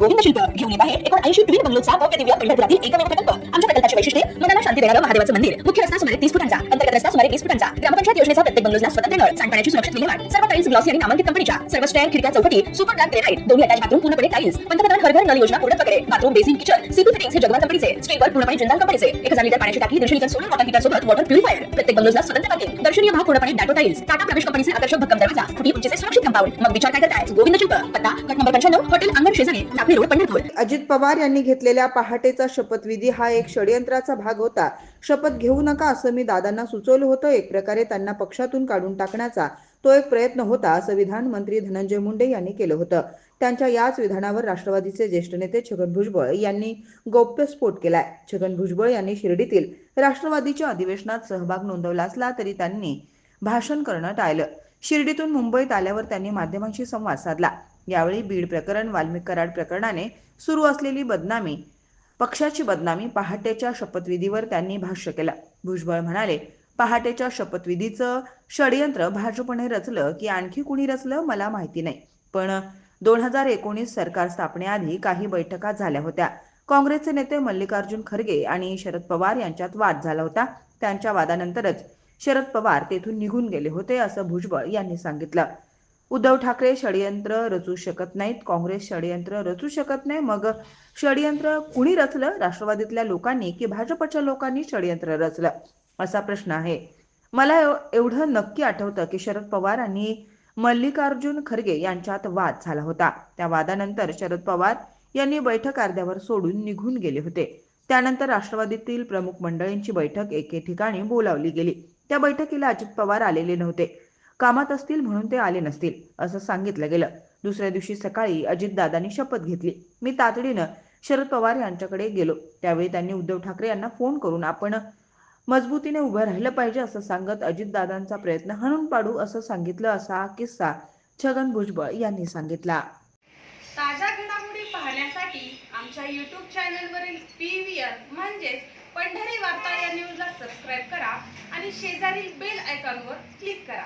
गोविंद शिल्प घेऊन येत आहे एकोण ऐंशी ट्विन बंगलोचा भव्य दिव्य पंढरपुरातील एकमेव प्रकल्प. आमच्या प्रकल्पाची वैशिष्ट्ये मनाला शांती देणारं महादेवाचं मंदिर. मुख्य रस्ता सुमारे तीस फुटांचा अंतर्गत रस्ता सुमारे वीस फुटांचा. ग्रामपंचायत योजनेचा प्रत्येक बंगलोजला स्वतंत्र नळ सांडपाण्याची सुरक्षित विल्हेवाट. सर्व टाईल्स ग्लॉसी आणि नामांकित कंपनीच्या सर्व स्टँड खिडक्या चौकटी सुपर ग्रांड ग्रेनाइट दोन्ही अटॅच बाथरूम पूर्णपणे टाईल्स पंतप्रधान हर घर नल योजना पूर्ण प्रकारे bathroom basin kitchen CP fittings हे जगवान कंपनीचे स्टीलवर पूर्णपणे जिंदाल कंपनीचे. एक हजार लिटर पाण्याची टाकी दीडशे लिटर सोलर वॉटर हीटर सोबत वॉटर प्युरिफायर प्रत्येक बंगलोजला स्वतंत्र पार्किंग. दर्शनीय भाग पूर्णपणे डाटो टाईल्स टाटा प्रवेश कंपनीचे आकर्षक भक्कम दरवाजा. फुटी उंचीचे सुरक्षित कंपाऊंड मग विचार काय करताय? गोविंद शिल्प पत्ता गट नंबर पंच्याण्णव हॉटेल अंगण शेजारी. रोड पंढरपूर अजित पवार यांनी घेतलेल्या पहाटेचा शपथविधी हा एक षडयंत्राचा भाग होता. शपथ घेऊ नका असं मी दादांना सुचवलं होतं. एक प्रकारे त्यांना पक्षातून काढून टाकण्याचा तो एक प्रयत्न होता असं विधान मंत्री धनंजय मुंडे यांनी केलं होतं. त्यांच्या याच विधानावर राष्ट्रवादीचे ज्येष्ठ नेते छगन भुजबळ यांनी गौप्यस्फोट केलाय. छगन भुजबळ यांनी शिर्डीतील राष्ट्रवादीच्या अधिवेशनात सहभाग नोंदवला असला तरी त्यांनी भाषण करणं टाळलं. शिर्डीतून मुंबईत आल्यावर त्यांनी माध्यमांशी संवाद साधला. यावेळी बीड प्रकरण वाल्मिक कराड प्रकरणाने सुरू असलेली बदनामी पक्षाची बदनामी पहाटेच्या शपथविधीवर त्यांनी भाष्य केलं. भुजबळ म्हणाले पहाटेच्या शपथविधीचं षडयंत्र भाजपने रचलं की आणखी कुणी रचलं मला माहिती नाही. पण दोन हजार एकोणीस सरकार स्थापनेआधी काही बैठका झाल्या होत्या. काँग्रेसचे नेते मल्लिकार्जुन खरगे आणि शरद पवार यांच्यात वाद झाला होता. त्यांच्या वादानंतरच शरद पवार तेथून निघून गेले होते असं भुजबळ यांनी सांगितलं. उद्धव ठाकरे षडयंत्र रचू शकत नाहीत काँग्रेस षडयंत्र रचू शकत नाही. मग षडयंत्र कुणी रचलं? राष्ट्रवादीतल्या लोकांनी की भाजपच्या लोकांनी षडयंत्र रचलं? असा प्रश्न आहे. मला एव- एवढं नक्की आठवतं की शरद पवार आणि मल्लिकार्जुन खरगे यांच्यात वाद झाला होता. त्या वादानंतर शरद पवार यांनी बैठक अर्ध्यावर सोडून निघून गेले होते. त्यानंतर राष्ट्रवादीतील प्रमुख मंडळींची बैठक एके ठिकाणी बोलावली गेली. त्या बैठकीला अजित पवार आलेले नव्हते. कामात असतील म्हणून ते आले नसतील असं सांगितलं गेलं. दुसऱ्या दिवशी सकाळी अजितदादांनी शपथ घेतली. मी तातडीनं शरद पवार यांच्याकडे गेलो. त्यावेळी त्यांनी उद्धव ठाकरे यांना फोन करून आपण मजबूतीने उभं राहिलं पाहिजे असं सांगत अजितदादांचा प्रयत्न हणून पाडू असं सांगितलं असा किस्सा छगन भुजबळ यांनी सांगितला. ताज्या घडामोडी पाहण्यासाठी आमच्या यूट्यूब चॅनलवरील पी व्ही आर म्हणजेच पंढरी वार्ता या न्यूजला सबस्क्राईब करा आणि शेजारील बेल आयकॉनवर क्लिक करा.